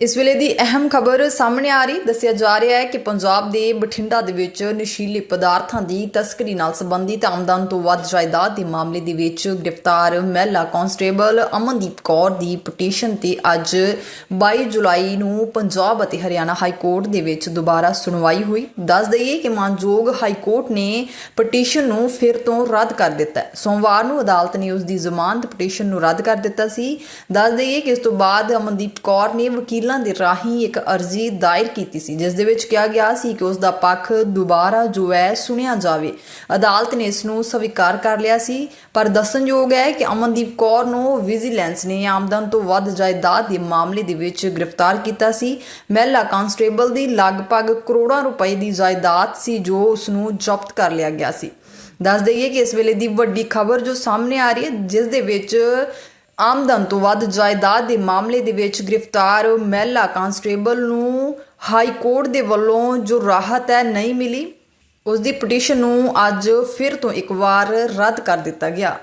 ਇਸ ਵੇਲੇ ਦੀ ਅਹਿਮ ਖਬਰ ਸਾਹਮਣੇ ਆ ਰਹੀ, ਦੱਸਿਆ ਜਾ ਰਿਹਾ ਹੈ ਕਿ ਪੰਜਾਬ ਦੇ ਬਠਿੰਡਾ ਦੇ ਵਿੱਚ ਨਸ਼ੀਲੇ ਪਦਾਰਥਾਂ ਦੀ ਤਸਕਰੀ ਨਾਲ ਸੰਬੰਧਿਤ ਆਮਦਨ ਤੋਂ ਵੱਧ ਜਾਇਦਾਦ ਦੇ ਮਾਮਲੇ ਦੇ ਵਿੱਚ ਗ੍ਰਿਫਤਾਰ ਮਹਿਲਾ ਕਾਂਸਟੇਬਲ ਅਮਨਦੀਪ ਕੌਰ ਦੀ ਪਟੀਸ਼ਨ ਤੇ ਅੱਜ 22 ਜੁਲਾਈ ਨੂੰ ਪੰਜਾਬ ਅਤੇ ਹਰਿਆਣਾ ਹਾਈ ਕੋਰਟ ਦੇ ਵਿੱਚ ਦੁਬਾਰਾ ਸੁਣਵਾਈ ਹੋਈ। ਦੱਸ ਦਈਏ ਕਿ ਮਾਨਯੋਗ ਹਾਈ ਕੋਰਟ ਨੇ ਪਟੀਸ਼ਨ ਨੂੰ ਫਿਰ ਤੋਂ ਰੱਦ ਕਰ ਦਿੱਤਾ ਸੋਮਵਾਰ ਨੂੰ ਅਦਾਲਤ ਨੇ ਉਸ ਦੀ ਜ਼ਮਾਨਤ ਪਟੀਸ਼ਨ ਨੂੰ ਰੱਦ ਕਰ ਦਿੱਤਾ ਸੀ। ਦੱਸ ਦਈਏ ਕਿ ਇਸ ਤੋਂ ਬਾਅਦ ਅਮਨਦੀਪ ਕੌਰ ਨੇ ਵਕੀਲ ਵਕੀਲਾਂ ਦੇ ਰਾਹੀਂ ਇੱਕ ਅਰਜ਼ੀ ਦਾਇਰ ਕੀਤੀ ਸੀ, ਜਿਸ ਦੇ ਵਿੱਚ ਕਿਹਾ ਗਿਆ ਸੀ ਕਿ ਉਸ ਦਾ ਪੱਖ ਦੁਬਾਰਾ ਜੋ ਹੈ ਸੁਣਿਆ ਜਾਵੇ। ਅਦਾਲਤ ਨੇ ਇਸ ਨੂੰ ਸਵੀਕਾਰ ਕਰ ਲਿਆ ਸੀ, ਪਰ ਦੱਸਣਯੋਗ ਹੈ ਕਿ ਅਮਨਦੀਪ ਕੌਰ ਨੂੰ ਵਿਜੀਲੈਂਸ ਨੇ ਆਮਦਨ ਤੋਂ ਵੱਧ ਜਾਇਦਾਦ ਦੇ ਮਾਮਲੇ ਦੇ ਵਿੱਚ ਗ੍ਰਿਫਤਾਰ ਕੀਤਾ ਸੀ। ਮਹਿਲਾ ਕਾਂਸਟੇਬਲ ਦੀ ਲਗਭਗ ਕਰੋੜਾਂ ਰੁਪਏ ਦੀ ਜਾਇਦਾਦ ਸੀ, ਜੋ ਉਸ ਨੂੰ ਜ਼ਬਤ ਕਰ ਲਿਆ ਗਿਆ ਸੀ। ਦੱਸ ਦਈਏ ਕਿ ਇਸ ਵੇਲੇ ਦੀ ਵੱਡੀ ਖਬਰ ਜੋ ਸਾਹਮਣੇ ਆ ਰਹੀ ਹੈ, ਜਿਸ ਦੇ ਵਿੱਚ ਆਮਦਨ ਤੋਂ ਵੱਧ ਜਾਇਦਾਦ ਦੇ ਮਾਮਲੇ ਦੇ ਵਿੱਚ ਗ੍ਰਿਫਤਾਰ ਮਹਿਲਾ ਕਾਂਸਟੇਬਲ ਨੂੰ ਹਾਈ ਕੋਰਟ ਦੇ ਵੱਲੋਂ ਜੋ ਰਾਹਤ ਹੈ ਨਹੀਂ ਮਿਲੀ ਉਸ ਦੀ ਪਟੀਸ਼ਨ ਨੂੰ ਅੱਜ ਫਿਰ ਤੋਂ ਇੱਕ ਵਾਰ ਰੱਦ ਕਰ ਦਿੱਤਾ ਗਿਆ।